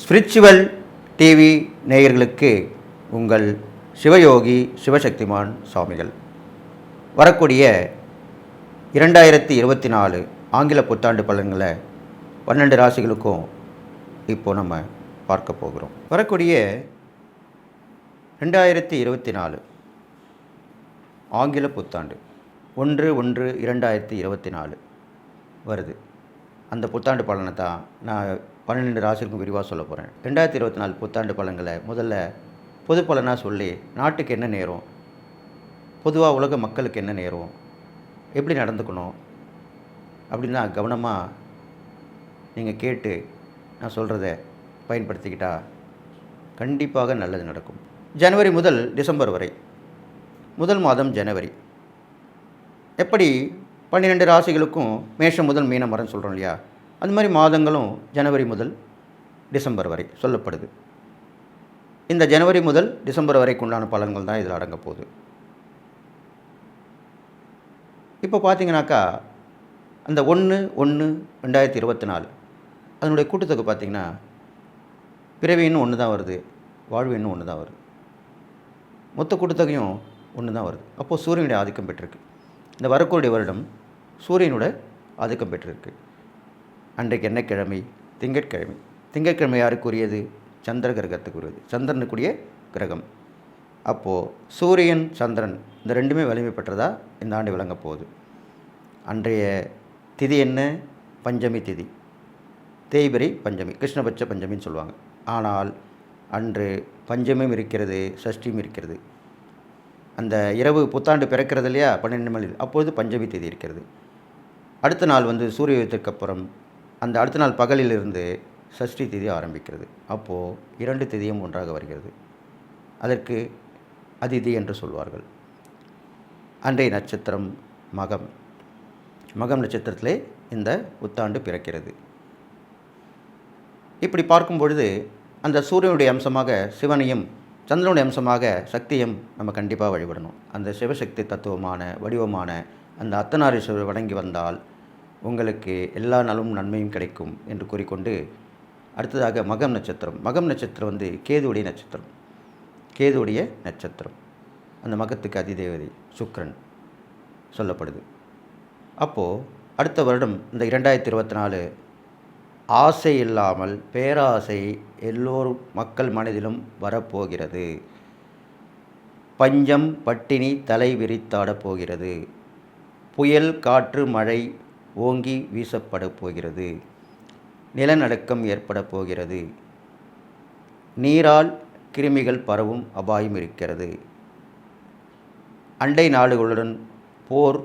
Spiritual TV நேயர்களுக்கு உங்கள் சிவயோகி சிவசக்திமான் சுவாமிகள். வரக்கூடிய இரண்டாயிரத்தி இருபத்தி நாலு ஆங்கில புத்தாண்டு பலன்களை பன்னெண்டு ராசிகளுக்கும் இப்போ நம்ம பார்க்க போகிறோம். வரக்கூடிய ரெண்டாயிரத்தி இருபத்தி நாலு ஆங்கில புத்தாண்டு. ஒன்று ஒன்று இரண்டாயிரத்தி இருபத்தி நாலு வருது. அந்த புத்தாண்டு பலனை தான் நான் பன்னெண்டு ராசிக்கும் விரிவாக சொல்ல போகிறேன் ரெண்டாயிரத்தி இருபத்தி நாலு புத்தாண்டு பலன்களை முதல்ல பொது பலனாக சொல்லி நாட்டுக்கு என்ன நேரம்? பொதுவாக உலக மக்களுக்கு என்ன நேரம்? எப்படி நடந்துக்கணும்? அப்படின்னா கவனமாக நீங்கள் கேட்டு நான் சொல்கிறத பயன்படுத்திக்கிட்டா கண்டிப்பாக நல்லது நடக்கும். ஜனவரி முதல் டிசம்பர் வரை முதல் மாதம் ஜனவரி எப்படி பன்னிரெண்டு ராசிகளுக்கும் மேஷம் முதல் மீனம் வரன்னு சொல்கிறோம் இல்லையா? அந்த மாதிரி மாதங்களும் ஜனவரி முதல் டிசம்பர் வரை சொல்லப்படுது. இந்த ஜனவரி முதல் டிசம்பர் வரைக்கு உண்டான பலன்கள் தான் இதில் அடங்க போகுது. இப்போ பார்த்தீங்கன்னாக்கா அந்த ஒன்று ஒன்று ரெண்டாயிரத்தி இருபத்தி நாலு அதனுடைய கூட்டத்தொகை பார்த்தீங்கன்னா பிறவின்னு ஒன்று தான் வருது வாழ்வின்னு ஒன்று தான் வருது. மொத்த கூட்டத்தொகையும் ஒன்று தான் வருது. அப்போது சூரியனுடைய ஆதிக்கம் பெற்றிருக்கு. இந்த வரக்கூடிய வருடம் சூரியனோட ஆதிக்கம் பெற்றிருக்கு. அன்றைக்கு என்ன கிழமை? திங்கட்கிழமை. திங்கட்கிழமை யாருக்குரியது? சந்திர கிரகத்துக்குரியது சந்திரனுக்குரிய கிரகம். அப்போது சூரியன் சந்திரன் இந்த ரெண்டுமே வலிமை பெற்றதாக இந்த ஆண்டு விளங்கப் போகுது. அன்றைய திதி என்ன? பஞ்சமி திதி. தேய்பிரை பஞ்சமி. கிருஷ்ணபட்ச பஞ்சமின்னு சொல்லுவாங்க. ஆனால் அன்று பஞ்சமியும் இருக்கிறது சஷ்டியும் இருக்கிறது. அந்த இரவு புத்தாண்டு பிறக்கிறது இல்லையா? பன்னெண்டு மணி அப்பொழுது பஞ்சமி தேதி இருக்கிறது. அடுத்த நாள் வந்து சூரிய உதயத்திற்கு அப்புறம் அந்த அடுத்த நாள் பகலிலிருந்து சஷ்டி தேதி ஆரம்பிக்கிறது. அப்போது இரண்டு திதியும் ஒன்றாக வருகிறது. அதற்கு அதிதி என்று சொல்வார்கள். அன்றைய நட்சத்திரம் மகம். மகம் நட்சத்திரத்திலே இந்த புத்தாண்டு பிறக்கிறது. இப்படி பார்க்கும் பொழுது அந்த சூரியனுடைய அம்சமாக சிவனையும் சந்திரனுடைய அம்சமாக சக்தியும் நம்ம கண்டிப்பாக வழிபடணும். அந்த சிவசக்தி தத்துவமான வடிவமான அந்த அத்தனாரீஸ்வரர் வணங்கி வந்தால் உங்களுக்கு எல்லா நலமும் நன்மையும் கிடைக்கும் என்று கூறிக்கொண்டு அடுத்ததாக மகம் நட்சத்திரம். மகம் நட்சத்திரம் வந்து கேதுவுடைய நட்சத்திரம். கேதுவுடைய நட்சத்திரம். அந்த மகத்துக்கு அதிதேவதை சுக்ரன் சொல்லப்படுது. அப்போது அடுத்த வருடம் இந்த இரண்டாயிரத்தி இருபத்தி நாலு ஆசை இல்லாமல் பேராசை எல்லோரும் மக்கள் மனதிலும் வரப்போகிறது. பஞ்சம் பட்டினி தலை விரித்தாடப் போகிறது. புயல் காற்று மழை ஓங்கி வீசப்படப் போகிறது. நிலநடுக்கம் ஏற்படப் போகிறது. நீரால் கிருமிகள் பரவும் அபாயம் இருக்கிறது. அண்டை நாடுகளுடன் போர்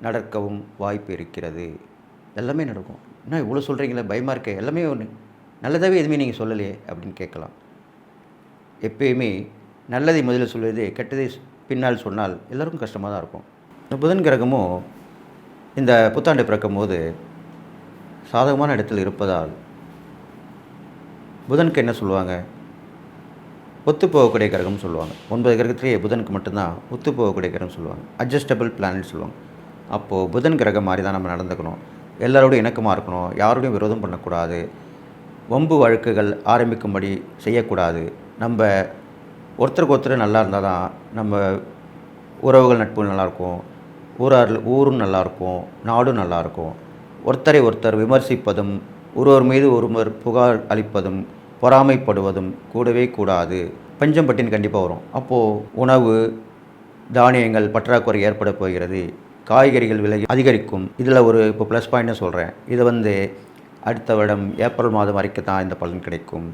நடக்கவும் வாய்ப்பு இருக்கிறது. எல்லாமே நடக்கும். என்ன இவ்வளோ சொல்கிறீங்களே? பயமாக இருக்கே. எல்லாமே ஒன்று நல்லதாகவே எதுவுமே நீங்கள் சொல்லலையே அப்படின்னு கேட்கலாம். எப்பயுமே நல்லதை முதலில் சொல்வது கெட்டதை பின்னால் சொன்னால் எல்லோருக்கும் கஷ்டமாக தான் இருக்கும். இந்த புதன் கிரகமும் இந்த புத்தாண்டு பிறக்கும் போது சாதகமான இடத்தில் இருப்பதால் புதனுக்கு என்ன சொல்லுவாங்க? ஒத்து போகக்கூடிய கிரகம்னு சொல்லுவாங்க. ஒன்பது கிரகத்திலேயே புதனுக்கு மட்டும்தான் ஒத்து போகக்கூடிய கிரகம் சொல்லுவாங்க. அட்ஜஸ்டபிள் பிளானட் சொல்லுவாங்க. அப்போது புதன் கிரகம் மாதிரி தான் நம்ம நடந்துக்கணும். எல்லாரோடும் இணக்கமாக இருக்கணும் யாரோடையும் விரோதம் பண்ணக்கூடாது வம்பு வழக்குகள் ஆரம்பிக்கும்படி செய்யக்கூடாது. நம்ம ஒருத்தருக்கு ஒருத்தர் நல்லா இருந்தால் தான் நம்ம உறவுகள் நட்புகள் நல்லாயிருக்கும் ஊரார் ஊரும் நல்லாயிருக்கும் நாடும் நல்லாயிருக்கும் ஒருத்தரை ஒருத்தர் விமர்சிப்பதும் ஒருவர் மீது ஒருவர் புகார் அளிப்பதும் பொறாமைப்படுவதும் கூடவே கூடாது. பஞ்சம் பட்டினி கண்டிப்பாக வரும். அப்போது உணவு தானியங்கள் பற்றாக்குறை ஏற்பட போகிறது. காய்கறிகள் விலை அதிகரிக்கும். இதில் ஒரு இப்போ ப்ளஸ் பாயிண்ட்னு சொல்கிறேன் இது வந்து அடுத்த வருடம் ஏப்ரல் மாதம் வரைக்கும் தான் இந்த பலன் கிடைக்கும்.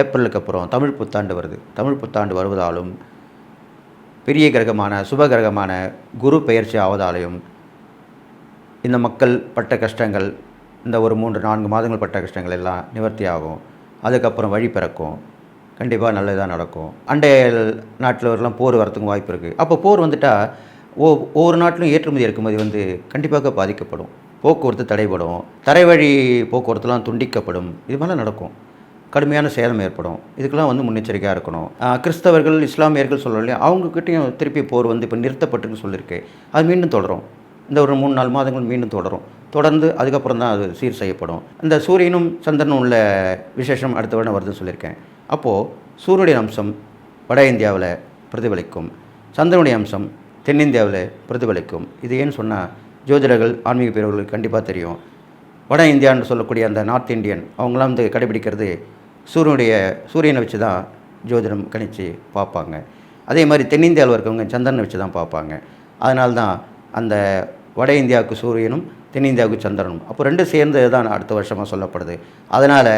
ஏப்ரலுக்கு அப்புறம் தமிழ் புத்தாண்டு வருது. தமிழ் புத்தாண்டு வருவதாலும் பெரிய கிரகமான சுப கிரகமான குரு பெயர்ச்சி ஆவதாலையும் இந்த மக்கள் பட்ட கஷ்டங்கள் இந்த ஒரு மூன்று நான்கு மாதங்கள் பட்ட கஷ்டங்கள் எல்லாம் நிவர்த்தி ஆகும். அதுக்கப்புறம் வழி பிறக்கும். கண்டிப்பாக நல்லதாக நடக்கும். அண்டைய நாட்டில் வரலாம் போர் வரத்துக்கும் வாய்ப்பு இருக்குது அப்போ போர் வந்துட்டால் ஓ ஒவ்வொரு நாட்டிலும் ஏற்றுமதி இறக்குமதி வந்து கண்டிப்பாக பாதிக்கப்படும். போக்குவரத்து தடைபடும். தரைவழி போக்குவரத்துலாம் துண்டிக்கப்படும். இது மாதிரிலாம் நடக்கும். கடுமையான சேதம் ஏற்படும். இதுக்கெல்லாம் வந்து முன்னெச்சரிக்கையாக இருக்கணும். கிறிஸ்தவர்கள் இஸ்லாமியர்கள் சொல்கிறோம் இல்லையா? அவங்கக்கிட்டையும் திருப்பி போர் வந்து இப்போ நிறுத்தப்பட்டுன்னு சொல்லியிருக்கு அது மீண்டும் தொடரும். இந்த ஒரு மூணு நாலு மாதங்கள் மீண்டும் தொடரும். தொடர்ந்து அதுக்கப்புறம் தான் அது சீர் செய்யப்படும். இந்த சூரியனும் சந்திரனும் உள்ள விசேஷம் அடுத்த வருடம் வருதுன்னு சொல்லியிருக்கேன். அப்போது சூரியனுடைய அம்சம் வட இந்தியாவில் பிரதிபலிக்கும். சந்திரனுடைய அம்சம் தென்னிந்தியாவில் பிரதிபலிக்கும். இது ஏன்னு சொன்னால் ஜோதிடர்கள் ஆன்மீக பிரிவுகளுக்கு கண்டிப்பாக தெரியும். வட இந்தியான்னு சொல்லக்கூடிய அந்த நார்த் இந்தியன் அவங்களாம் வந்து கடைபிடிக்கிறது சூரியனுடைய சூரியனை வச்சு தான் ஜோதிடம் கணிச்சு பார்ப்பாங்க. அதே மாதிரி தென்னிந்தியாவில் இருக்கவங்க சந்திரனை வச்சு தான் பார்ப்பாங்க. அதனால தான் அந்த வட இந்தியாவுக்கு சூரியனும் தென்னிந்தியாவுக்கு சந்திரனும். அப்போ ரெண்டும் சேர்ந்து தான் அடுத்த வருஷமாக சொல்லப்படுது. அதனால்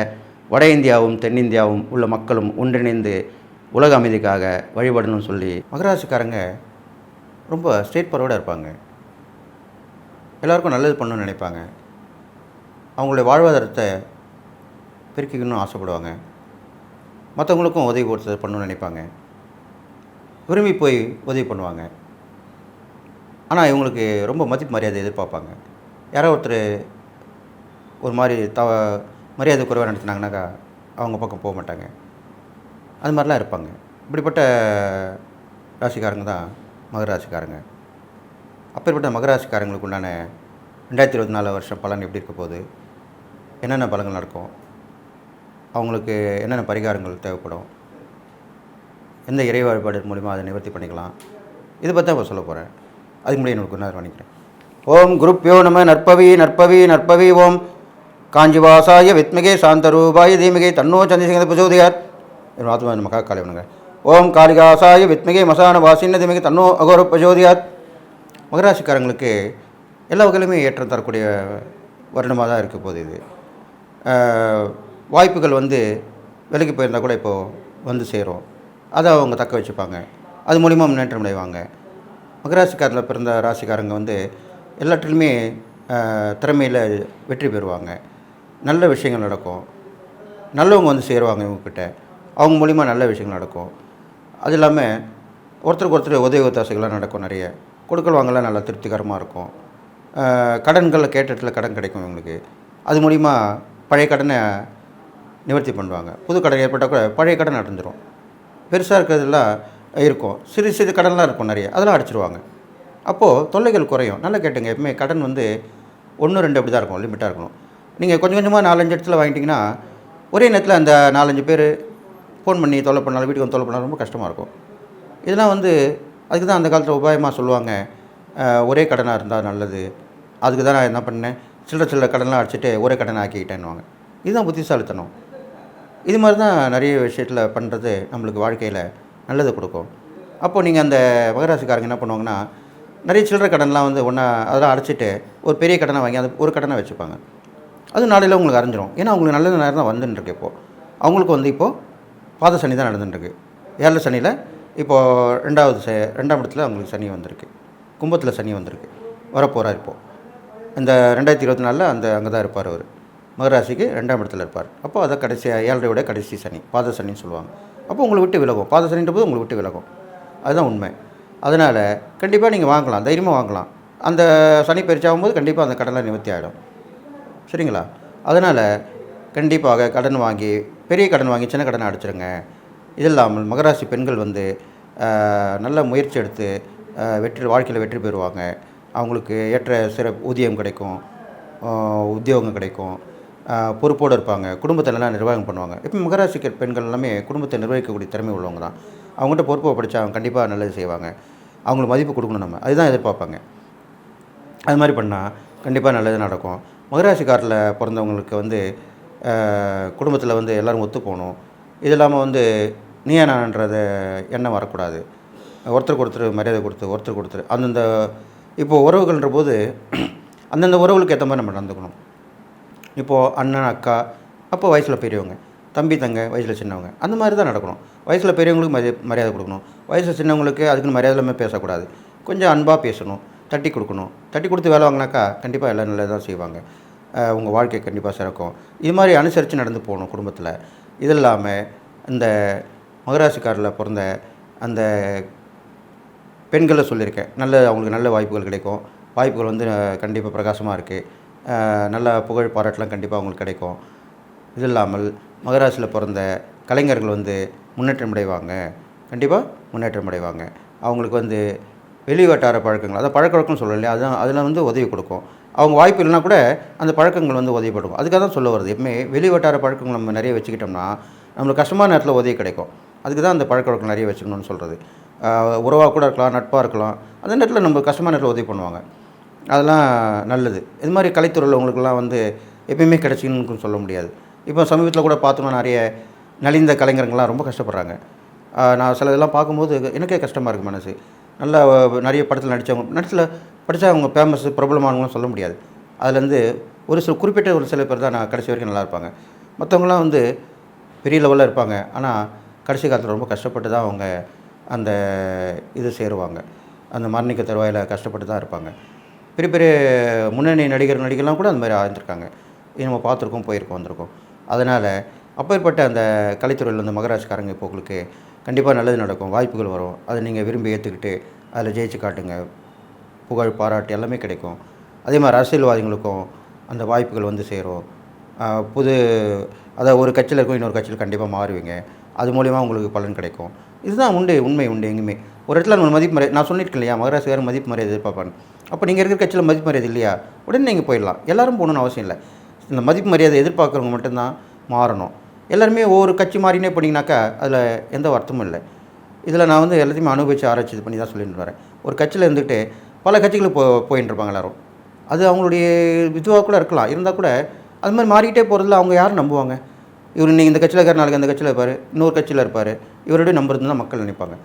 வட இந்தியாவும் தென்னிந்தியாவும் உள்ள மக்களும் ஒன்றிணைந்து உலக அமைதிக்காக வழிபடணும்னு சொல்லி மகராசிக்காரங்க ரொம்ப ஸ்ட்ரெயிட் ஃபார்வர்டாக இருப்பாங்க. எல்லாருக்கும் நல்லது பண்ணணும்னு நினைப்பாங்க. அவங்களுடைய வாழ்வாதாரத்தை பெருக்கிக்கணும்னு ஆசைப்படுவாங்க. மற்றவங்களுக்கும் உதவி கொடுத்து பண்ணணும்னு நினைப்பாங்க. விரும்பி போய் உதவி பண்ணுவாங்க. ஆனால் இவங்களுக்கு ரொம்ப மதிப்பு மரியாதை எதிர்பார்ப்பாங்க. யாரோ ஒருத்தர் ஒரு மாதிரி தவ மரியாதை குறைவாக நடத்தினாங்கனாக்கா அவங்க பக்கம் போக மாட்டாங்க. அது மாதிரிலாம் இருப்பாங்க. இப்படிப்பட்ட ராசிக்காரங்க தான் மகராசிக்காரங்க அப்பேற்பட்ட மகராசிக்காரங்களுக்கு உண்டான ரெண்டாயிரத்தி இருபத்தி நாலு வருஷம் பலன் எப்படி இருக்க போகுது? என்னென்ன பலங்கள் நடக்கும்? அவங்களுக்கு என்னென்ன பரிகாரங்கள் தேவைப்படும்? எந்த இறை வழிபாடு மூலிமா அதை நிவர்த்தி பண்ணிக்கலாம்? இதை பற்றி இப்போ சொல்ல போகிறேன் அதுக்கு முன்னாடி என்னோட குருநாதர் பண்ணிக்கிறேன் ஓம் குருப்பியோ நம நற்பவி நற்பவி நற்பவி ஓம். காஞ்சிவாசாய வித்மிகே சாந்தரூபாய தீமிகை தன்னோ சந்திரசிங்க பிரசோதியார் என் ஆத்மா நம்ம காலை வணங்க ஓம் காளிகாசாய வித்மிகே மசான வாசின்னு தீமிகை தன்னோ அகோர பிரஜோதியாத் மகராசிக்காரங்களுக்கு எல்லா வகையிலுமே ஏற்றம் தரக்கூடிய வருடமாக தான் இருக்க போகுது இது. வாய்ப்புகள் வந்து விலைக்கு போயிருந்தால் கூட இப்போது வந்து சேரும். அதை அவங்க தக்க வச்சுப்பாங்க. அது மூலிமா முன்னேற்றம் அடைவாங்க. மகராசிக்காரில் பிறந்த ராசிக்காரங்க வந்து எல்லாற்றிலுமே திறமையில் வெற்றி பெறுவாங்க. நல்ல விஷயங்கள் நடக்கும். நல்லவங்க வந்து சேருவாங்க இவங்கக்கிட்ட அவங்க மூலிமா நல்ல விஷயங்கள் நடக்கும். அது இல்லாமல் ஒருத்தருக்கு ஒருத்தர் உதவி ஒத்தாசைகள்லாம் நடக்கும் நிறைய. கொடுக்கல் வாங்கலாம் நல்லா திருப்திகரமாக இருக்கும். கடன்களில் கேட்ட இடத்துல கடன் கிடைக்கும் இவங்களுக்கு. அது மூலிமா பழைய கடனை நிவர்த்தி பண்ணுவாங்க. புது கடன் ஏற்பட்டால் கூட பழைய கடன் அடைஞ்சிரும். பெருசாக இருக்கிறதெல்லாம் இருக்கும். சிறு சிறு கடன்லாம் இருக்கும் நிறைய. அதெல்லாம் அடிச்சிருவாங்க. அப்போது தொல்லைகள் குறையும். நல்லா கேட்டுங்க. எப்பவுமே கடன் வந்து ஒன்று ரெண்டு அப்படி தான் இருக்கும். லிமிட்டாக இருக்கணும். நீங்கள் கொஞ்சம் கொஞ்சமாக நாலஞ்சு இடத்துல வாங்கிட்டிங்கன்னா ஒரே நேரத்தில் அந்த நாலஞ்சு பேர் ஃபோன் பண்ணி தொலை பண்ணாலும் வீட்டுக்கு வந்து தொலை பண்ணாலும் ரொம்ப கஷ்டமாக இருக்கும். இதெல்லாம் வந்து அதுக்கு தான் அந்த காலத்தில் உபாயமாக சொல்லுவாங்க. ஒரே கடனாக இருந்தால் நல்லது. அதுக்கு தான் நான் என்ன பண்ணேன்? சில்லற சில்லற கடன்லாம் அடிச்சுட்டு ஒரே கடனை ஆக்கிக்கிட்டேன்னுவாங்க. இதுதான் புத்திசாலித்தனம். இது மாதிரி தான் நிறைய விஷயத்தில் பண்ணுறது நம்மளுக்கு வாழ்க்கையில் நல்லது கொடுக்கும். அப்போது நீங்கள் அந்த மகராசிக்காரங்க என்ன பண்ணுவாங்கன்னா நிறைய சில்லற கடன்லாம் வந்து ஒன்றா அதெல்லாம் அடைச்சிட்டு ஒரு பெரிய கடனை வாங்கி அந்த ஒரு கடனை வச்சுப்பாங்க. அது நாளையில் உங்களுக்கு அரைஞ்சிரும். ஏன்னா அவங்களுக்கு நல்ல நேரம் தான் வந்துட்டுருக்கு இப்போது அவங்களுக்கு வந்து இப்போது பாத சனி தான் நடந்துட்டுருக்கு. ஏழு சனியில் இப்போது ரெண்டாவது ச ரெண்டாம் இடத்துல அவங்களுக்கு சனி வந்திருக்கு. கும்பத்தில் சனி வந்திருக்கு. வரப்போகிறார் இப்போது இந்த ரெண்டாயிரத்தி இருபத்தி நாலில் அந்த அங்கே தான் இருப்பார் அவர். மகராசிக்கு ரெண்டாம் இடத்துல இருப்பார். அப்போ அதை கடைசி ஏழரையோட கடைசி சனி பாத சனின்னு சொல்லுவாங்க. அப்போ உங்களை விட்டு விலகும். பாத சனின்ற போது உங்களை விட்டு விலகும். அதுதான் உண்மை. அதனால் கண்டிப்பாக நீங்கள் வாங்கலாம். தைரியமாக வாங்கலாம். அந்த சனி பயிற்சியாகும்போது கண்டிப்பாக அந்த கடனை நிவர்த்தி ஆகிடும் சரிங்களா? அதனால் கண்டிப்பாக கடன் வாங்கி பெரிய கடன் வாங்கி சின்ன கடனை அடைச்சிருங்க. இது இல்லாமல் மகராசி பெண்கள் வந்து நல்ல முயற்சி எடுத்து வெற்றி வாழ்க்கையில் வெற்றி பெறுவாங்க. அவங்களுக்கு ஏற்ற சிற ஊதியம் கிடைக்கும். உத்தியோகம் கிடைக்கும். பொறுப்போடு இருப்பாங்க. குடும்பத்தை நல்லா நிர்வாகம் பண்ணுவாங்க. இப்போ மகராசி பெண்கள் எல்லாமே குடும்பத்தை நிர்வகிக்கக்கூடிய திறமை உள்ளவங்க தான். அவங்ககிட்ட பொறுப்பை படித்தா அவங்க கண்டிப்பாக நல்லது செய்வாங்க. அவங்களுக்கு மதிப்பு கொடுக்கணும் நம்ம. அதுதான் எதிர்பார்ப்பாங்க. அது மாதிரி பண்ணால் கண்டிப்பாக நல்லது நடக்கும். மகராசிக்காரில் பிறந்தவங்களுக்கு வந்து குடும்பத்தில் வந்து எல்லோரும் ஒத்து போகணும் இது இல்லாமல் வந்து நீயா நான்ன்றத எண்ணம் வரக்கூடாது. ஒருத்தருக்கு ஒருத்தர் மரியாதை கொடுத்து ஒருத்தருக்கு ஒருத்தர் அந்தந்த இப்போது உறவுகள்ன்ற போது அந்தந்த உறவுகளுக்கு ஏற்ற மாதிரி நம்ம நடந்துக்கணும். இப்போது அண்ணன் அக்கா அப்போ வயசில் பெரியவங்க தம்பி தங்க வயசில் சின்னவங்க அந்த மாதிரி தான் நடக்கணும். வயசில் பெரியவங்களுக்கு மரியா மரியாதை கொடுக்கணும். வயசில் சின்னவங்களுக்கு அதுக்குன்னு மரியாதை இல்லாமல் பேசக்கூடாது. கொஞ்சம் அன்பாக பேசணும் தட்டி கொடுக்கணும். தட்டி கொடுத்து வேலை வாங்கினாக்கா கண்டிப்பாக எல்லாம் நல்லதாக செய்வாங்க. உங்கள் வாழ்க்கை கண்டிப்பாக சிறக்கும். இது மாதிரி அனுசரித்து நடந்து போகணும் குடும்பத்தில். இது இல்லாமல் இந்த மகராசிக்காரில் பிறந்த அந்த பெண்களை சொல்லியிருக்கேன். நல்ல அவங்களுக்கு நல்ல வாய்ப்புகள் கிடைக்கும். வாய்ப்புகள் வந்து கண்டிப்பாக பிரகாசமாக இருக்குது நல்ல புகழ் பாராட்டெலாம் கண்டிப்பாக அவங்களுக்கு கிடைக்கும். இது இல்லாமல் மகராசியில் பிறந்த கலைஞர்கள் வந்து முன்னேற்றம் அடைவாங்க. கண்டிப்பாக முன்னேற்றம் அடைவாங்க. அவங்களுக்கு வந்து வெளி வட்டார பழக்கங்கள் அதாவது பழக்க வழக்கம்னு இல்லையா? அதுதான் அதில் வந்து உதவி கொடுக்கும். அவங்க வாய்ப்பு இல்லைனா கூட அந்த பழக்கங்கள் வந்து உதவிப்படும் அதுக்காக தான் சொல்ல வருது. எப்பவுமே வெளி வட்டார பழக்கங்கள் நம்ம நிறைய வச்சுக்கிட்டோம்னா நம்மளுக்கு கஷ்டமான நேரத்தில் உதவி கிடைக்கும். அதுக்கு தான் அந்த பழக்க வழக்கம் நிறைய வச்சுக்கணும்னு சொல்கிறது உறவாக கூட இருக்கலாம் நட்பாக இருக்கலாம். அந்த நேரத்தில் நம்ம கஷ்டமான நேரத்தில் உதவி பண்ணுவாங்க. அதெல்லாம் நல்லது. இது மாதிரி கலைத்துறையில் உங்களுக்குலாம் வந்து எப்பயுமே கிடைச்சின்னு சொல்ல முடியாது. இப்போ சமீபத்தில் கூட பார்த்தோம்னா நிறைய நலிந்த கலைஞர்கள்லாம் ரொம்ப கஷ்டப்படுறாங்க. நான் சில இதெல்லாம் பார்க்கும்போது எனக்கே கஷ்டமாக இருக்குது மனசு. நல்லா நிறைய படத்தில் நடித்தவங்க நடிச்சில் படித்தா அவங்க ஃபேமஸ் பிரபலமானவங்களும் சொல்ல முடியாது. அதுலேருந்து ஒரு சில குறிப்பிட்ட ஒரு சில பேர் தான் நான் கடைசி வரைக்கும் நல்லா இருப்பாங்க. மற்றவங்களாம் வந்து பெரிய லெவலில் இருப்பாங்க. ஆனால் கடைசி காலத்தில் ரொம்ப கஷ்டப்பட்டு தான் அவங்க அந்த இது சேருவாங்க. அந்த மரணிக்க தருவாயில் கஷ்டப்பட்டு தான் இருப்பாங்க. பெரிய பெரிய முன்னணி நடிகர் நடிகர்லாம் கூட அந்த மாதிரி ஆயிருந்திருக்காங்க. இது நம்ம பார்த்துருக்கோம் போயிருக்கோம் வந்திருக்கோம். அதனால் அப்பேற்பட்ட அந்த கலைத்துறையில் வந்து மகராஜ்காரங்க இப்போ உங்களுக்கு கண்டிப்பாக நல்லது நடக்கும். வாய்ப்புகள் வரும். அதை நீங்கள் விரும்பி ஏற்றுக்கிட்டு அதில் ஜெயிச்சு காட்டுங்க. புகழ் பாராட்டு எல்லாமே கிடைக்கும். அதே மாதிரி அரசியல்வாதிகளுக்கும் அந்த வாய்ப்புகள் வந்து சேரும். புது அதாவது ஒரு கட்சியில் இருக்கும் இன்னொரு கட்சியில் கண்டிப்பாக மாறுவீங்க. அது மூலிமா உங்களுக்கு பலன் கிடைக்கும். இதுதான் உண்டு உண்மை உண்டு எங்குமே ஒரு இடத்துல நம்ம மதிப்பு மரியாதை நான் சொல்லியிருக்கேன் இல்லையா மகராசிகாரன் மதிப்பு மரியாதை எதிர்பார்ப்பேன். அப்போ நீங்கள் இருக்கிற கட்சியில் மதிப்பு மரியாதை இல்லையா? உடனே நீங்கள் போயிடலாம். எல்லோரும் போகணுன்னு அவசியம் இல்லை. இந்த மதிப்பு மரியாதை எதிர்பார்க்குறவங்க மட்டும்தான் மாறணும். எல்லாருமே ஒவ்வொரு கட்சி மாறினே போனீங்கனாக்கா அதில் எந்த வருத்தமும் இல்லை. இதில் நான் வந்து எல்லாத்தையுமே அனுபவித்து ஆராய்ச்சி இது பண்ணி தான் சொல்லிட்டு வரேன் ஒரு கட்சியில் இருந்துட்டு பல கட்சிகளுக்கு போ போயின்னு இருப்பாங்க எல்லோரும். அது அவங்களுடைய இதுவாக கூட இருக்கலாம். இருந்தால் கூட அது மாதிரி மாறிக்கிட்டே போகிறதுல அவங்க யாரும் நம்புவாங்க? இவர் நீங்கள் இந்த கட்சியில் இருக்கிற நாளைக்கு அந்த கட்சியில் இருப்பார் இன்னொரு கட்சியில் இருப்பார். இவருடைய நம்புறது தான் மக்கள் நினைப்பாங்க.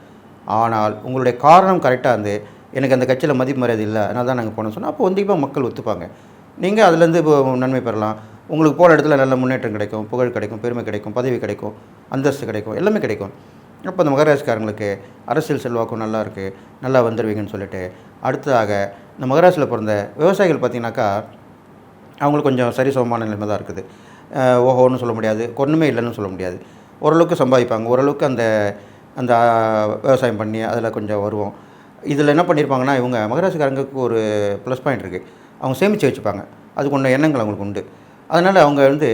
ஆனால் உங்களுடைய காரணம் கரெக்டாக இருந்து எனக்கு அந்த கட்சியில் மதிப்பு மரியாதை இல்லை அதனால தான் நாங்கள் போனோம் சொன்னால் அப்போ கண்டிப்பாக மக்கள் ஒத்துப்பாங்க. நீங்கள் அதுலேருந்து இப்போ நன்மை பெறலாம். உங்களுக்கு போகிற இடத்துல நல்ல முன்னேற்றம் கிடைக்கும் புகழ் கிடைக்கும் பெருமை கிடைக்கும் பதவி கிடைக்கும் அந்தஸ்து கிடைக்கும் எல்லாமே கிடைக்கும். அப்போ அந்த மகராசிக்காரங்களுக்கு அரசியல் செல்வாக்கும் நல்லா இருக்குது நல்லா வந்துடுவீங்கன்னு சொல்லிட்டு. அடுத்ததாக இந்த மகராசியில் பிறந்த விவசாயிகள் பார்த்தீங்கன்னாக்கா அவங்களுக்கு கொஞ்சம் சரி சமமான நிலைமை தான் இருக்குது. ஓஹோன்னு சொல்ல முடியாது. ஒன்றுமே இல்லைன்னு சொல்ல முடியாது. ஓரளவுக்கு சம்பாதிப்பாங்க. ஓரளவுக்கு அந்த அந்த விவசாயம் பண்ணி அதில் கொஞ்சம் வருவோம். இதில் என்ன பண்ணியிருப்பாங்கன்னா இவங்க மகராசிக்காரங்களுக்கு ஒரு ப்ளஸ் பாயிண்ட் இருக்குது அவங்க சேமித்து வச்சுப்பாங்க. அதுக்கு ஒன்று எண்ணங்கள் அவங்களுக்கு உண்டு. அதனால் அவங்க வந்து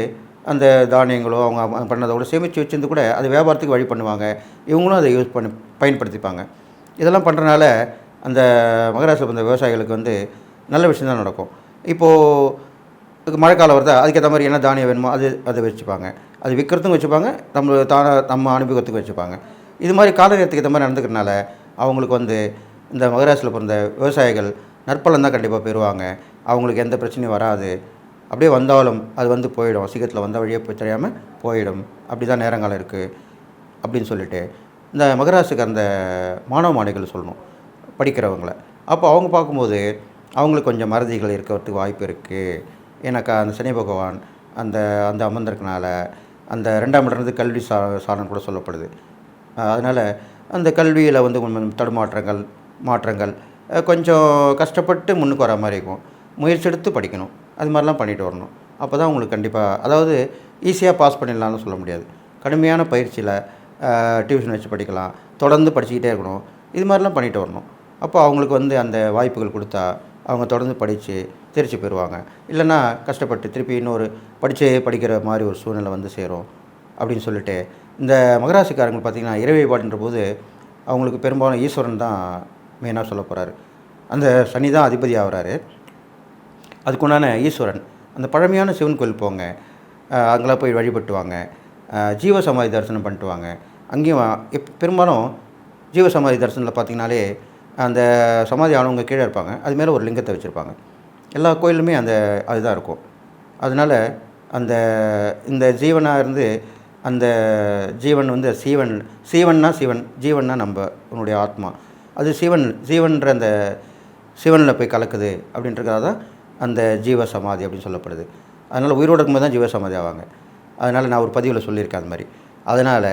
அந்த தானியங்களோ அவங்க பண்ணதோட பண்ணதை கூட சேமித்து வச்சிருந்து கூட அது வியாபாரத்துக்கு வழி பண்ணுவாங்க. இவங்களும் அதை யூஸ் பண்ணி பயன்படுத்திப்பாங்க. இதெல்லாம் பண்ணுறனால அந்த மகராசி பிறந்த விவசாயிகளுக்கு வந்து நல்ல விஷயம் தான் நடக்கும். இப்போது மழைக்காலம் வருதா அதுக்கேற்ற மாதிரி என்ன தானியம் வேணுமோ அது அதை வச்சுப்பாங்க. அது விற்கிறதுக்கும் வச்சுப்பாங்க நம்ம தான நம்ம அனுபவத்துக்கும் வச்சுப்பாங்க. இது மாதிரி காலநேரத்துக்கு ஏற்ற மாதிரி நடந்துக்கிறனால அவங்களுக்கு வந்து இந்த மகராசில் பிறந்த விவசாயிகள் நற்பலன் தான் கண்டிப்பாக பெறுவாங்க. அவங்களுக்கு எந்த பிரச்சனையும் வராது. அப்படியே வந்தாலும் அது வந்து போயிடும். சீக்கிரத்தில் வந்த வழியே போய் தெரியாமல் போயிடும். அப்படி தான் நேரங்காலம் இருக்குது அப்படின்னு சொல்லிட்டு இந்த மகராசுக்கு அந்த மாணவ மாணவிகள் சொல்லணும் படிக்கிறவங்கள. அப்போ அவங்க பார்க்கும்போது அவங்களுக்கு கொஞ்சம் மறதிகள் இருக்கிறதுக்கு வாய்ப்பு இருக்குது ஏன்னாக்கா அந்த சனி பகவான் அந்த அந்த அமர்ந்திருக்கனால அந்த ரெண்டாம் இடம்ன்றது கல்வி சா சாணம் கூட சொல்லப்படுது. அதனால் அந்த கல்வியில் வந்து தடுமாற்றங்கள் மாற்றங்கள் கொஞ்சம் கஷ்டப்பட்டு முன்னுக்கு வர மாதிரி இருக்கும். முயற்சி எடுத்து படிக்கணும். அது மாதிரிலாம் பண்ணிட்டு வரணும். அப்போ தான் உங்களுக்கு கண்டிப்பாக அதாவது ஈஸியாக பாஸ் பண்ணிடலாம்னு சொல்ல முடியாது. கடுமையான பயிற்சியில் டியூஷன் வச்சு படிக்கலாம் தொடர்ந்து படிச்சுக்கிட்டே இருக்கணும். இது மாதிரிலாம் பண்ணிட்டு வரணும். அப்போ அவங்களுக்கு வந்து அந்த வாய்ப்புகள் கொடுத்தா அவங்க தொடர்ந்து படித்து திருச்சி பெறுவாங்க இல்லைன்னா கஷ்டப்பட்டு திருப்பி இன்னொரு படித்தே படிக்கிற மாதிரி ஒரு சூழ்நிலை வந்து சேரும். அப்படின்னு சொல்லிட்டு இந்த மகராசிக்காரங்க பார்த்திங்கன்னா இறைவழிபாடுன்ற போது அவங்களுக்கு பெரும்பாலும் ஈஸ்வரன் தான் மெயினாக சொல்ல போகிறாரு அந்த சனி தான் அதிபதி ஆகிறாரு. அதுக்குண்டான ஈஸ்வரன். அந்த பழமையான சிவன் கோயில் போங்க. அங்கெல்லாம் போய் வழிபட்டுவாங்க. வாங்க ஜீவ சமாதி தரிசனம் பண்ணிட்டு வாங்க அங்கேயும் எப் பெரும்பாலும் ஜீவ சமாதி தரிசனத்தில் பார்த்தீங்கனாலே அந்த சமாதி ஆனவங்க கீழே இருப்பாங்க. அது மேலே ஒரு லிங்கத்தை வச்சுருப்பாங்க. எல்லா கோயிலுமே அந்த அதுதான் இருக்கும். அதனால் அந்த இந்த ஜீவனாக இருந்து அந்த ஜீவன் வந்து சீவன் சீவன்னா சிவன் ஜீவன்னா நம்ம உன்னுடைய ஆத்மா. அது சிவன் ஜீவன்ற அந்த சிவனில் போய் கலக்குது அப்படின்றதுக்காக தான் அந்த ஜீவ சமாதி அப்படின்னு சொல்லப்படுது. அதனால் உயிரோடு இருக்கும்போது தான் ஜீவ சமாதி ஆவாங்க. அதனால் நான் ஒரு பதிவில் சொல்லியிருக்கேன் அது மாதிரி. அதனால்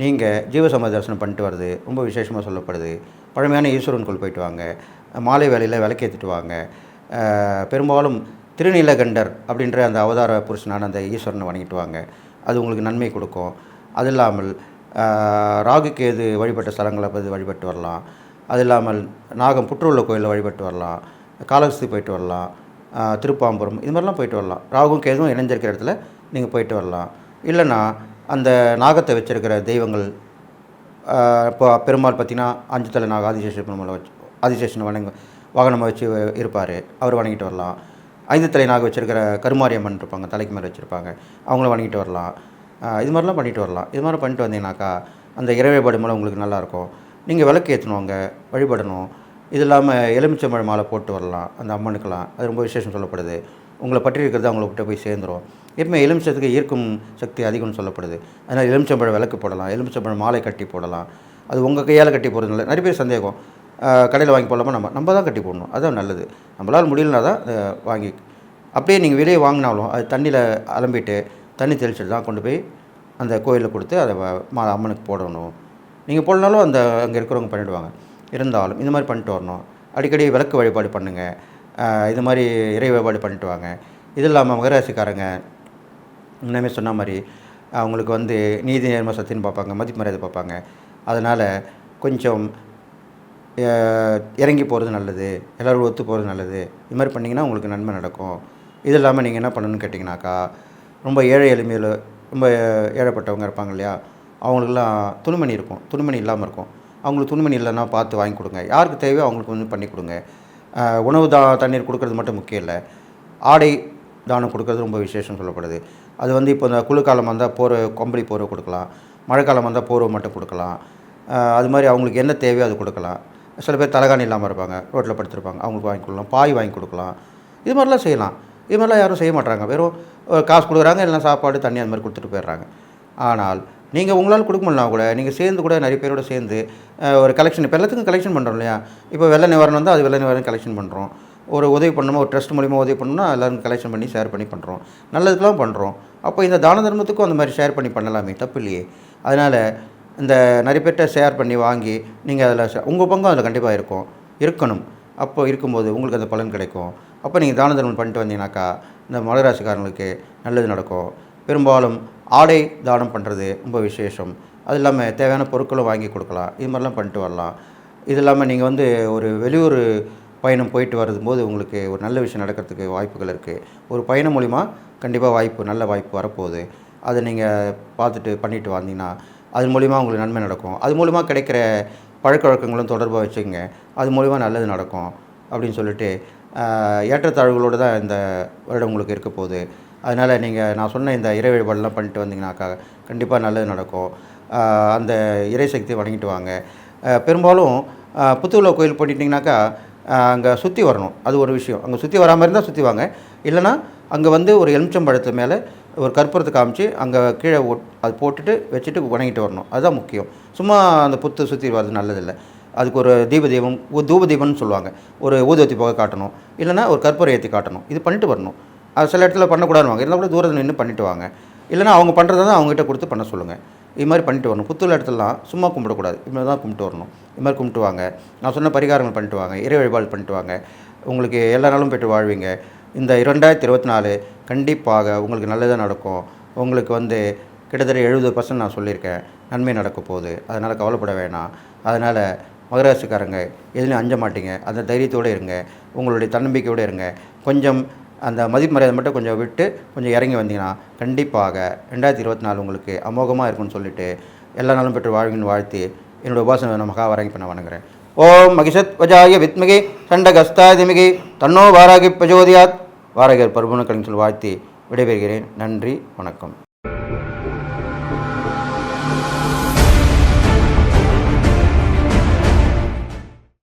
நீங்கள் ஜீவ சமாதி தரிசனம் பண்ணிட்டு வர்றது ரொம்ப விசேஷமாக சொல்லப்படுது. பழமையான ஈஸ்வரன் கோயில் போயிட்டு வாங்க. மாலை வேலையில் விளக்கேற்றிட்டு வாங்க. பெரும்பாலும் திருநீலகண்டர் அப்படின்ற அந்த அவதார புருஷனான அந்த ஈஸ்வரனை வணங்கிட்டு வாங்க. அது உங்களுக்கு நன்மை கொடுக்கும். அது இல்லாமல் ஆஹ், ராகு கேது வழிபட்ட ஸ்தலங்களை போய் வழிபட்டு வரலாம். அது இல்லாமல் நாகம் புற்றுள்ள கோயிலில் வழிபட்டு வரலாம். காலஹஸ்தி போயிட்டு வரலாம். திருப்பாம்புரம் இது மாதிரிலாம் போயிட்டு வரலாம். ராகும் கேதுவும் இணைஞ்சிருக்கிற இடத்துல நீங்கள் போயிட்டு வரலாம். இல்லைன்னா அந்த நாகத்தை வச்சுருக்கிற தெய்வங்கள் இப்போ பெருமாள் பார்த்திங்கன்னா அஞ்சு தலை நாக ஆதிசேஷ பெருமாளை வச்சு ஆதிசேஷன் வணங்க வாகனமாக வச்சு இருப்பார். அவர் வணங்கிட்டு வரலாம். ஐந்து தலை நாக வச்சுருக்கிற கருமாரியம்மன் இருப்பாங்க தலைக்கு மேலே வச்சுருப்பாங்க. அவங்கள வணங்கிட்டு வரலாம். இது மாதிரிலாம் பண்ணிட்டு வரலாம். இது மாதிரி பண்ணிட்டு வந்தீங்கன்னாக்கா அந்த இறை வழிபாடு மூலம் உங்களுக்கு நல்லாயிருக்கும் நீங்கள் விளக்கு ஏற்றணும் அங்கே வழிபடணும். இது இல்லாமல் எலுமிச்சம்பழம் மாலை போட்டு வரலாம் அந்த அம்மனுக்கெல்லாம். அது ரொம்ப விசேஷம் சொல்லப்படுது. உங்களை பற்றி இருக்கிறது அவங்கள விட்டு போய் சேர்ந்துடும் எப்பவுமே எலுமிச்சத்துக்கு ஈர்க்கும் சக்தி அதிகம்னு சொல்லப்படுது. அதனால் எலுமிச்சம்பழம் விளக்கு போடலாம் எலுமிச்சம்பழம் மாலை கட்டி போடலாம். அது உங்கள் கையால் கட்டி போடுறதுனால நிறைய பேர் சந்தேகம். கடையில் வாங்கி போடலாமா? நம்ம நம்ம தான் கட்டி போடணும். அதுதான் நல்லது. நம்மளால் முடியலனா தான் அதை வாங்கி அப்படியே நீங்கள் வெளியே வாங்கினாலும் அது தண்ணியில் அலம்பிட்டு தண்ணி தெளிச்சிட்டு தான் கொண்டு போய் அந்த கோயிலில் கொடுத்து அதை வ- மா அம்மனுக்கு போடணும். நீங்கள் போடனாலும் அந்த அங்கே இருக்கிறவங்க பண்ணிவிடுவாங்க இருந்தாலும் இந்த மாதிரி பண்ணிட்டு வரணும். அடிக்கடி விளக்கு வழிபாடு பண்ணுங்கள் இது மாதிரி இறை வழிபாடு பண்ணிட்டு வாங்க. இது இல்லாமல் மகராசிக்காரங்க முன்னமே சொன்ன மாதிரி அவங்களுக்கு வந்து நீதி நேர்ம சத்தின்னு பார்ப்பாங்க மதிப்பு மரியாதை பார்ப்பாங்க. அதனால் கொஞ்சம் இறங்கி போகிறது நல்லது எல்லோரும் ஒத்து போகிறது நல்லது. இது மாதிரி பண்ணிங்கன்னா உங்களுக்கு நன்மை நடக்கும். இது இல்லாமல் நீங்கள் என்ன பண்ணணும்னு கேட்டிங்கனாக்கா ரொம்ப ஏழை எளிமையில் ரொம்ப ஏழைப்பட்டவங்க இருப்பாங்க இல்லையா அவங்களுக்கெல்லாம் துணிமணி இருக்கும். துணிமணி இல்லாமல் இருக்கும். அவங்களுக்கு துணிமணி இல்லைன்னா பார்த்து வாங்கி கொடுங்க. யாருக்கு தேவையோ அவங்களுக்கு வந்து பண்ணி கொடுங்க. உணவு தா தண்ணீர் கொடுக்கறது மட்டும் முக்கியம் இல்லை. ஆடை தானம் கொடுக்கறது ரொம்ப விசேஷம் சொல்லப்படுது. அது வந்து இப்போ இந்த குளிர்காலம் வந்தால் போர்வை கொம்பளி போர்வை கொடுக்கலாம். மழைக்காலம் வந்தால் போர்வை மட்டும் கொடுக்கலாம். அது மாதிரி அவங்களுக்கு என்ன தேவையோ அது கொடுக்கலாம். சில பேர் தலைகாணி இல்லாமல் இருப்பாங்க ரோட்டில் படுத்திருப்பாங்க அவங்களுக்கு வாங்கி கொடுக்கலாம் பாய் வாங்கி கொடுக்கலாம். இது மாதிரிலாம் செய்யலாம். இது மாதிரிலாம் யாரும் செய்ய மாட்டாங்க வெறும் காசு கொடுக்குறாங்க இல்லைனா சாப்பாடு தண்ணி அந்த மாதிரி கொடுத்துட்டு போயிடுறாங்க. ஆனால் நீங்கள் உங்களால் கொடுக்க முடியலாம் கூட நீங்கள் சேர்ந்து கூட நிறைய பேரோட சேர்ந்து ஒரு கலெக்ஷன் இப்போ எல்லாத்துக்கும் கலெக்ஷன் பண்ணுறோம் இல்லையா? இப்போ வெள்ள நிவாரணம் வந்து அது வெள்ள நிவாரணம் கலெக்ஷன் பண்ணுறோம் ஒரு உதவி பண்ணணுமா ஒரு ட்ரஸ்ட் மூலிமா உதவி பண்ணணும்னா எல்லாரும் கலெக்ஷன் பண்ணி ஷேர் பண்ணி பண்ணுறோம் நல்லதுக்கெல்லாம் பண்ணுறோம் அப்போ இந்த தான தர்மத்துக்கும் அந்த மாதிரி ஷேர் பண்ணி பண்ணலாமே தப்பு இல்லையே. அதனால் இந்த நிறைய பேர்கிட்ட ஷேர் பண்ணி வாங்கி நீங்கள் அதில் உங்கள் பங்கும் அதில் கண்டிப்பாக இருக்கும். இருக்கணும். அப்போ இருக்கும்போது உங்களுக்கு அந்த பலன் கிடைக்கும். அப்போ நீங்கள் தான தர்மம் பண்ணிட்டு வந்தீங்கன்னாக்கா இந்த மலராசிக்காரங்களுக்கு நல்லது நடக்கும். பெரும்பாலும் ஆடை தானம் பண்ணுறது ரொம்ப விசேஷம். அது இல்லாமல் தேவையான பொருட்களும் வாங்கி கொடுக்கலாம். இது மாதிரிலாம் பண்ணிட்டு வரலாம். இது இல்லாமல் நீங்கள் வந்து ஒரு வெளியூர் பயணம் போயிட்டு வரும்போது உங்களுக்கு ஒரு நல்ல விஷயம் நடக்கிறதுக்கு வாய்ப்புகள் இருக்குது ஒரு பயணம் மூலிமா கண்டிப்பாக வாய்ப்பு நல்ல வாய்ப்பு வரப்போகுது. அதை நீங்கள் பார்த்துட்டு பண்ணிட்டு வந்தீங்கன்னா அது மூலிமா உங்களுக்கு நன்மை நடக்கும். அது மூலிமா கிடைக்கிற பழக்க வழக்கங்களும் தொடர்பாக வச்சுக்கோங்க. அது மூலிமா நல்லது நடக்கும். அப்படின்னு சொல்லிட்டு ஏற்றத்தாழ்வுகளோடு தான் இந்த வருடம் உங்களுக்கு இருக்க போகுது. அதனால் நீங்கள் நான் சொன்ன இந்த இறை வழிபாடெலாம் பண்ணிட்டு வந்தீங்கன்னாக்கா கண்டிப்பாக நல்லது நடக்கும். அந்த இறை சக்தியை வணங்கிட்டு வாங்க. பெரும்பாலும் ஆஹ், புத்தூரில் கோயில் போயிட்டீங்கன்னாக்கா அங்கே சுற்றி வரணும். அது ஒரு விஷயம். அங்கே சுற்றி வராமல் இருந்தால் சுற்றி வாங்க. இல்லைன்னா அங்கே வந்து ஒரு எலுமிச்சம்பழத்து மேலே ஒரு கற்பூரத்தை காமிச்சு அங்கே கீழே அது போட்டுட்டு வச்சுட்டு வணங்கிட்டு வரணும். அதுதான் முக்கியம். சும்மா அந்த புத்து சுற்றி வர்றது நல்லதில்லை. அதுக்கு ஒரு தீப தீபம் தூப தீபம்னு சொல்லுவாங்க. ஒரு ஊதுவத்தி போக காட்டணும். இல்லைன்னா ஒரு கற்பூரை ஏற்றி காட்டணும். இது பண்ணிட்டு வரணும். அது சில இடத்துல பண்ணக்கூடாதுவாங்க. இருந்தால் கூட தூரத்தில் நின்று பண்ணிட்டு வாங்க. இல்லைன்னா அவங்க பண்ணுறத தான் அவங்ககிட்ட கொடுத்து பண்ண சொல்லுங்கள் இது மாதிரி பண்ணிட்டு வரணும். புத்தூர் இடத்துலலாம் சும்மா கும்பிடக்கூடாது. இது மாதிரி தான் கும்பிட்டு வரணும். இது மாதிரி கும்பிட்டு வாங்க. நான் சொன்ன பரிகாரங்கள் பண்ணிட்டு வாங்க. இறை வழிபாடு பண்ணிட்டு வாங்க. உங்களுக்கு எல்லா நாளும் பெற்று வாழ்வீங்க. இந்த இரண்டாயிரத்தி இருபத்தி நாலு கண்டிப்பாக உங்களுக்கு நல்லதாக நடக்கும். உங்களுக்கு வந்து கிட்டத்தட்ட எழுபது பர்சன்ட் நான் சொல்லியிருக்கேன். நன்மை நடக்க போகுது. அதனால் கவலைப்பட வேணாம். அதனால் மகராசிக்காரங்க எதுலையும் அஞ்ச மாட்டீங்க. அந்த தைரியத்தோடு இருங்க. உங்களுடைய தன்னம்பிக்கையோடு இருங்க. கொஞ்சம் அந்த மதிப்பு மரியாதை மட்டும் கொஞ்சம் விட்டு கொஞ்சம் இறங்கி வந்தீங்கன்னா கண்டிப்பாக ரெண்டாயிரத்தி இருபத்தி நாலு உங்களுக்கு அமோகமாக இருக்கும்னு சொல்லிட்டு எல்லா நாளும் பெற்று வாழ்வின் வாழ்த்தி என்னோட உபாசனை மகா வரங்கி பண்ண வணங்குறேன். ஓம் மகிஷத் வஜாய வித்மிகி சண்டகஸ்தாதிமிகி தன்னோ வாராகி பிரஜோதியாத். வாரகர் பருவன சொல்லி வாழ்த்தி விடைபெறுகிறேன். நன்றி வணக்கம்.